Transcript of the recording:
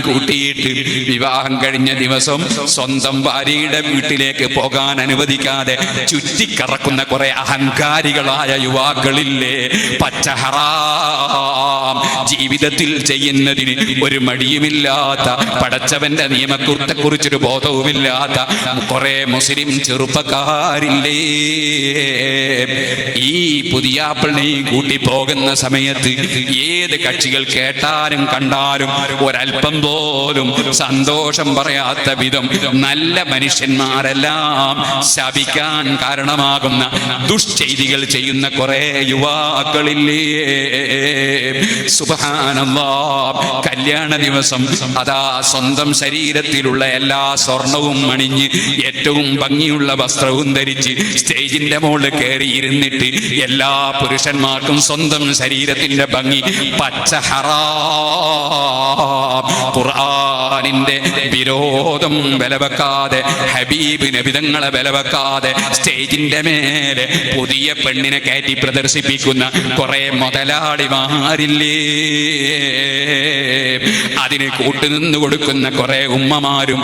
കൂട്ടിയിട്ട് വിവാഹം കഴിഞ്ഞ ദിവസം സ്വന്തം ഭാര്യയുടെ വീട്ടിലേക്ക് പോകാൻ അനുവദിക്കാതെ ചുറ്റിക്കറക്കുന്ന കുറെ അഹങ്കാരികളായ യുവാക്കളില്ലേ. പച്ചഹറാം. ജീവിതത്തിൽ ചെയ്യുന്നതിന് ഒരു മടിയുമില്ലാത്ത പടച്ചവന്റെ നിയമത്തെ കുറിച്ചൊരു ബോധവുമില്ലാത്ത കുറെ മുസ്ലിം ചെറുപ്പക്കാരില്ലേ? ഈ പുതിയാപ്പിളിനെയും കൂട്ടി പോകുന്ന സമയത്ത് ഏത് കക്ഷികൾ കേട്ടാലും കണ്ടാലും ഒരല്പം പോലും സന്തോഷം പറയാത്ത വിധം നല്ല മനുഷ്യന്മാരെല്ലാം ശപിക്കാൻ കാരണമാകുന്ന ദുഷ്ചെയ്തികൾ ചെയ്യുന്ന കുറെ യുവാക്കളില്ലേ? കല്യാണ ദിവസം. അതാ സ്വന്തം ശരീരത്തിലുള്ള എല്ലാ സ്വർണവും അണിഞ്ഞ് ഏറ്റവും ഭംഗിയുള്ള വസ്ത്രവും ധരിച്ച് സ്റ്റേജിന്റെ മുകളിൽ കയറി ഇരുന്നിട്ട് എല്ലാ പുരുഷന്മാർക്കും സ്വന്തം ശരീരത്തിന്റെ ഭംഗി പച്ച ഖുർആനിന്റെ വിരോധം വിലവെക്കാതെ ഹബീബ് നബിതങ്ങളെ വിലവെക്കാതെ സ്റ്റേജിന്റെ മേലെ പുതിയ പെണ്ണിനെ കയറ്റി പ്രദർശിപ്പിക്കുന്ന കുറെ മുതലാളിമാരില്ലേ? അതിന് കൂട്ടുനിന്ന് കൊടുക്കുന്ന കുറെ ഉമ്മമാരും